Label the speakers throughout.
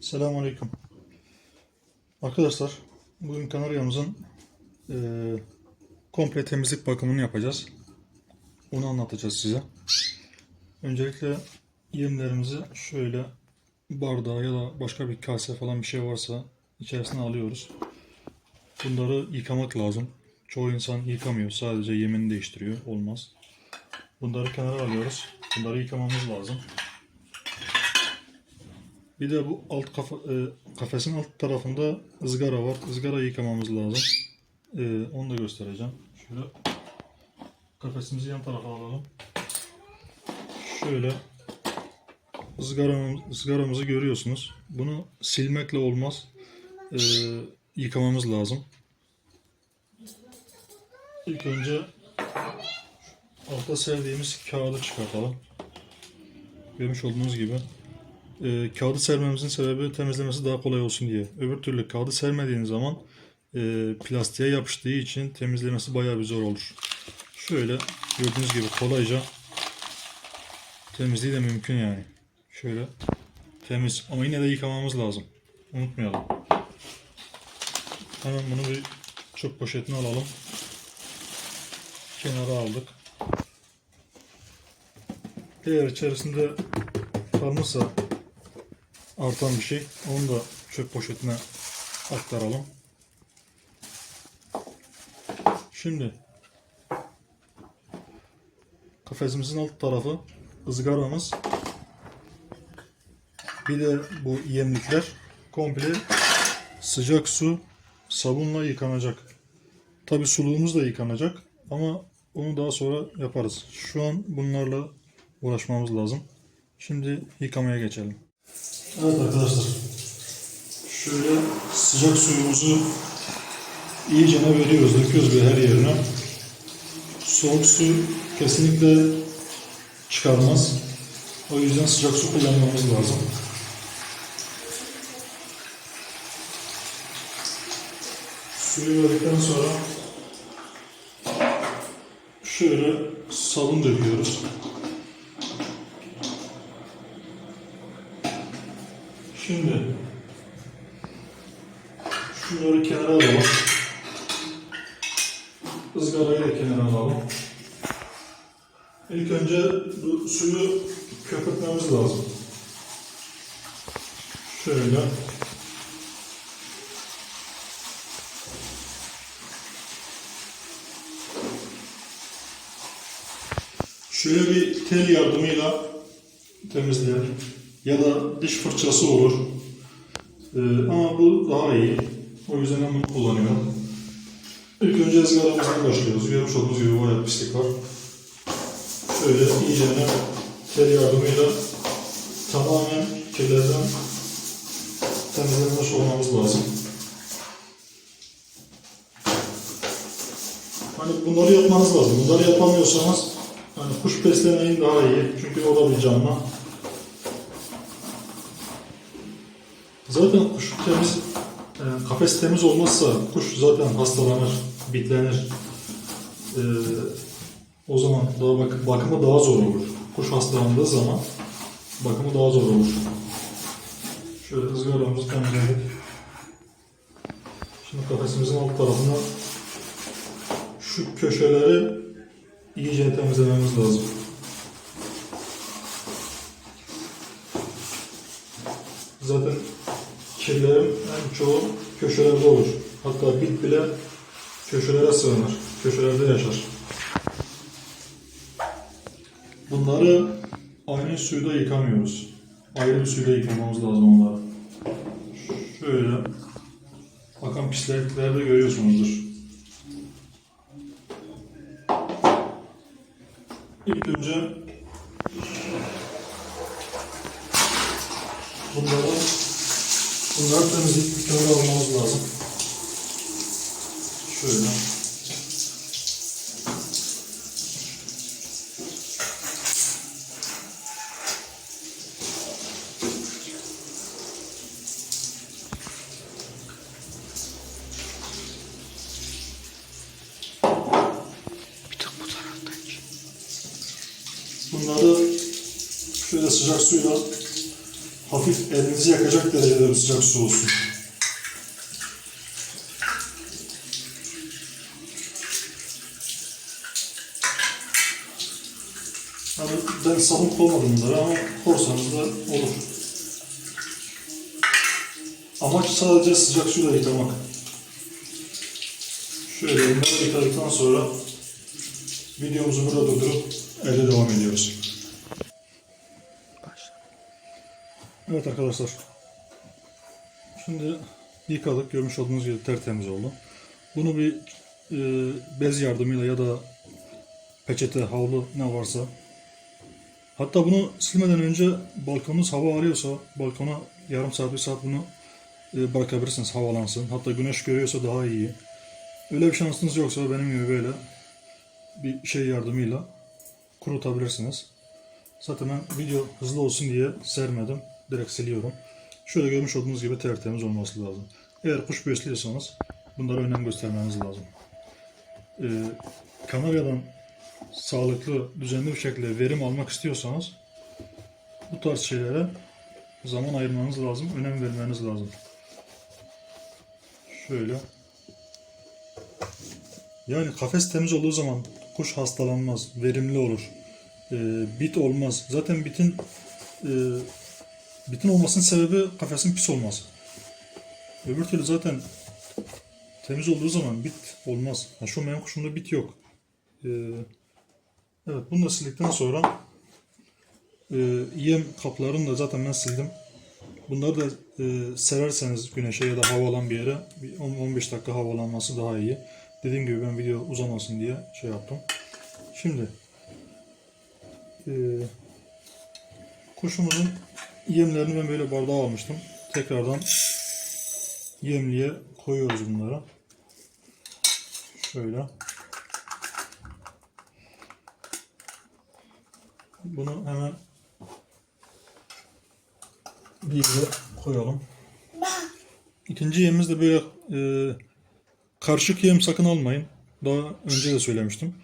Speaker 1: Selamünaleyküm. Arkadaşlar, bugün kanaryamızın eee komple temizlik bakımını yapacağız. Onu anlatacağız size. Öncelikle yemlerimizi şöyle bardağa ya da başka bir kase falan bir şey varsa içerisine alıyoruz. Bunları yıkamak lazım. Çoğu insan yıkamıyor. Sadece yemini değiştiriyor. Olmaz. Bunları kenara alıyoruz. Bunları yıkamamız lazım. Bir de bu alt kafa, e, kafesin alt tarafında ızgara var. Izgara yıkamamız lazım. E, onu da göstereceğim. Şöyle kafesimizi yan tarafa alalım. Şöyle ızgaramız, ızgaramızı görüyorsunuz. Bunu silmekle olmaz. E, yıkamamız lazım. İlk önce altta serdiğimiz kağıdı çıkartalım. Görmüş olduğunuz gibi e, kağıdı sermemizin sebebi temizlemesi daha kolay olsun diye. Öbür türlü kağıdı sermediğiniz zaman e, plastiğe yapıştığı için temizlemesi bayağı bir zor olur. Şöyle gördüğünüz gibi kolayca temizliği de mümkün yani. Şöyle temiz ama yine de yıkamamız lazım. Unutmayalım. Hemen bunu bir çöp poşetine alalım. Kenara aldık. Eğer içerisinde kalmışsa artan bir şey. Onu da çöp poşetine aktaralım. Şimdi kafesimizin alt tarafı ızgaramız. Bir de bu yemlikler komple sıcak su sabunla yıkanacak. Tabi suluğumuz da yıkanacak ama onu daha sonra yaparız. Şu an bunlarla uğraşmamız lazım. Şimdi yıkamaya geçelim. Evet arkadaşlar. Şöyle sıcak suyumuzu iyice veriyoruz, döküyoruz bir her yerine. Soğuk su kesinlikle çıkarmaz. O yüzden sıcak su kullanmamız lazım. Suyu verdikten sonra şöyle sabun döküyoruz. Şimdi şunları kenara alalım. Izgarayı da kenara alalım. İlk önce bu suyu köpürtmemiz lazım. Şöyle. Şöyle bir tel yardımıyla temizleyelim. Ya da diş fırçası olur. Ee, ama bu daha iyi. O yüzden bunu kullanıyorum. İlk önce ızgaramızdan başlıyoruz. Görmüş olduğunuz gibi bayağı pislik var. Şöyle iyice tel yardımıyla tamamen kirlerden temizlenmiş olmamız lazım. Hani bunları yapmanız lazım. Bunları yapamıyorsanız hani kuş beslemeyin daha iyi. Çünkü o da bir canlı. Zaten kuş temiz, e, kafes temiz olmazsa kuş zaten hastalanır, bitlenir. E, o zaman daha bak, bakımı daha zor olur. Kuş hastalandığı zaman bakımı daha zor olur. Şöyle ızgaramızı temizledik. Şimdi kafesimizin alt tarafına şu köşeleri iyice temizlememiz lazım. Zaten kirlerin en çoğu köşelerde olur. Hatta bit bile köşelere sığınır. Köşelerde yaşar. Bunları aynı suyla yıkamıyoruz. Ayrı bir suyla yıkamamız lazım onları. Şöyle bakan pislikleri de görüyorsunuzdur. İlk önce bunları bunları temizleyip bir kenara almamız lazım. Şöyle.
Speaker 2: Bir tık bu taraftan çek.
Speaker 1: Bunları şöyle sıcak suyla hafif elinizi yakacak derecede sıcak su olsun. Yani ben sabun koymadım bunlara ama korsanız da olur. Amaç sadece sıcak suyla yıkamak. Şöyle bunları yıkadıktan sonra videomuzu burada durdurup elde devam ediyoruz. Evet arkadaşlar. Şimdi yıkadık. Görmüş olduğunuz gibi tertemiz oldu. Bunu bir e, bez yardımıyla ya da peçete, havlu ne varsa hatta bunu silmeden önce balkonunuz hava alıyorsa balkona yarım saat bir saat bunu e, bırakabilirsiniz havalansın. Hatta güneş görüyorsa daha iyi. Öyle bir şansınız yoksa benim gibi böyle bir şey yardımıyla kurutabilirsiniz. Zaten ben video hızlı olsun diye sermedim. Direkt siliyorum. Şöyle görmüş olduğunuz gibi tertemiz olması lazım. Eğer kuş besliyorsanız bunlara önem göstermeniz lazım. Ee, Kanarya'dan sağlıklı, düzenli bir şekilde verim almak istiyorsanız bu tarz şeylere zaman ayırmanız lazım, önem vermeniz lazım. Şöyle. Yani kafes temiz olduğu zaman kuş hastalanmaz, verimli olur. Ee, bit olmaz. Zaten bitin e, bitin olmasının sebebi kafesin pis olması. Öbür türlü zaten temiz olduğu zaman bit olmaz. Ha, şu benim kuşumda bit yok. Ee, evet bunu da sildikten sonra e, yem kaplarını da zaten ben sildim. Bunları da e, sererseniz güneşe ya da havalan bir yere bir 10-15 dakika havalanması daha iyi. Dediğim gibi ben video uzamasın diye şey yaptım. Şimdi e, kuşumuzun yemlerini ben böyle bardağa almıştım. Tekrardan yemliğe koyuyoruz bunları. Şöyle. Bunu hemen bir yere koyalım. İkinci yemimiz de böyle e, karışık yem sakın almayın. Daha önce de söylemiştim.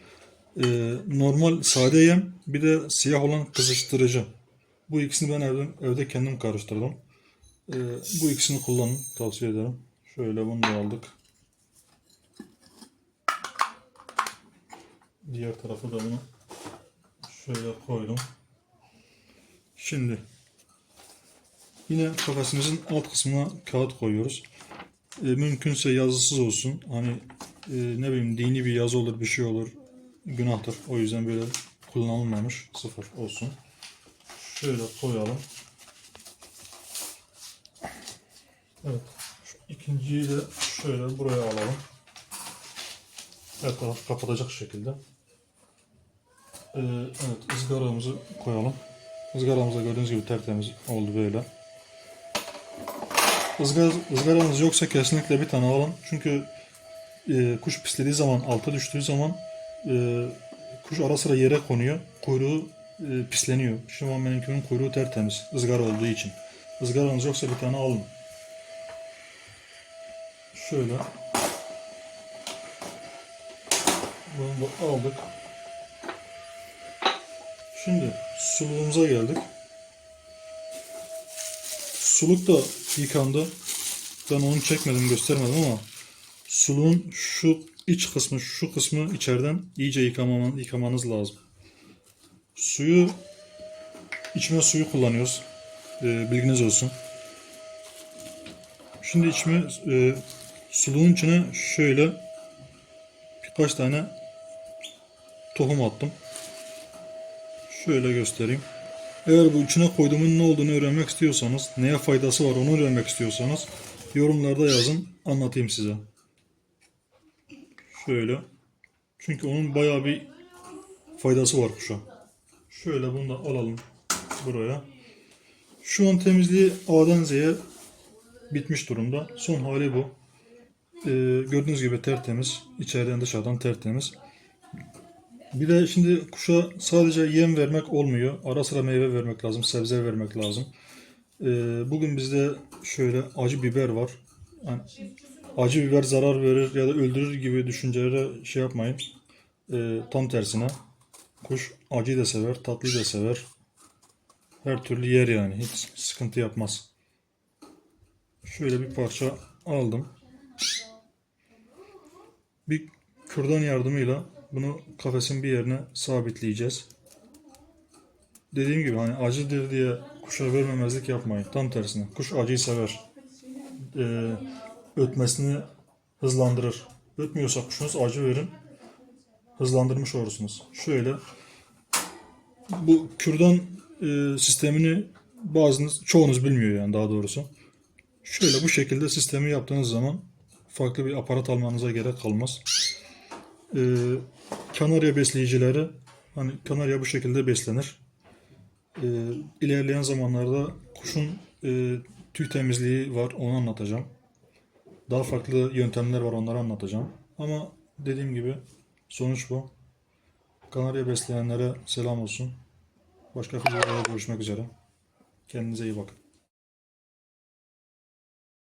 Speaker 1: E, normal sade yem bir de siyah olan kızıştırıcı. Bu ikisini ben evde, evde kendim karıştırdım. E, bu ikisini kullanın tavsiye ederim. Şöyle bunu da aldık. Diğer tarafı da bunu şöyle koydum. Şimdi yine kafesimizin alt kısmına kağıt koyuyoruz. E, mümkünse yazısız olsun. Hani e, ne bileyim dini bir yazı olur bir şey olur. Günahtır. O yüzden böyle kullanılmamış sıfır olsun. Şöyle koyalım. Evet. Şu ikinciyi de şöyle buraya alalım. Her taraf kapatacak şekilde. Ee, evet ızgaramızı koyalım. Izgaramız da gördüğünüz gibi tertemiz oldu böyle. Izgar, ızgaranız yoksa kesinlikle bir tane alın. Çünkü e, kuş pislediği zaman, alta düştüğü zaman e, kuş ara sıra yere konuyor. Kuyruğu e, pisleniyor. Şu an benimkinin kuyruğu tertemiz. ızgara olduğu için. Izgaranız yoksa bir tane alın. Şöyle. Bunu da aldık. Şimdi suluğumuza geldik. Suluk da yıkandı. Ben onu çekmedim, göstermedim ama suluğun şu iç kısmı, şu kısmı içeriden iyice yıkamaman, yıkamanız lazım. Suyu içme suyu kullanıyoruz. Ee, bilginiz olsun. Şimdi içme e, suluğun içine şöyle birkaç tane tohum attım. Şöyle göstereyim. Eğer bu içine koyduğumun ne olduğunu öğrenmek istiyorsanız, neye faydası var onu öğrenmek istiyorsanız yorumlarda yazın, anlatayım size. Şöyle. Çünkü onun bayağı bir faydası var kuşa. Şöyle bunu da alalım buraya. Şu an temizliği A'dan Z'ye bitmiş durumda. Son hali bu. Ee, gördüğünüz gibi tertemiz. İçeriden dışarıdan tertemiz. Bir de şimdi kuşa sadece yem vermek olmuyor. Ara sıra meyve vermek lazım, sebze vermek lazım. Ee, bugün bizde şöyle acı biber var. Yani acı biber zarar verir ya da öldürür gibi düşüncelere şey yapmayın. Ee, tam tersine. Kuş acıyı da sever, tatlıyı da sever. her türlü yer yani. Hiç sıkıntı yapmaz. Şöyle bir parça aldım. Bir kürdan yardımıyla bunu kafesin bir yerine sabitleyeceğiz. Dediğim gibi hani acıdır diye kuşa vermemezlik yapmayın. Tam tersine. Kuş acıyı sever. Ee, ötmesini hızlandırır. Ötmüyorsa kuşunuz acı verin. Hızlandırmış olursunuz. Şöyle bu kürdan e, sistemini bazınız, çoğunuz bilmiyor yani daha doğrusu. Şöyle bu şekilde sistemi yaptığınız zaman farklı bir aparat almanıza gerek kalmaz. Ee, kanarya besleyicileri hani kanarya bu şekilde beslenir. Ee, ilerleyen zamanlarda kuşun e, tüy temizliği var onu anlatacağım. Daha farklı yöntemler var onları anlatacağım. Ama dediğim gibi sonuç bu. Kanarya besleyenlere selam olsun. Başka videolarda görüşmek üzere. Kendinize iyi bakın.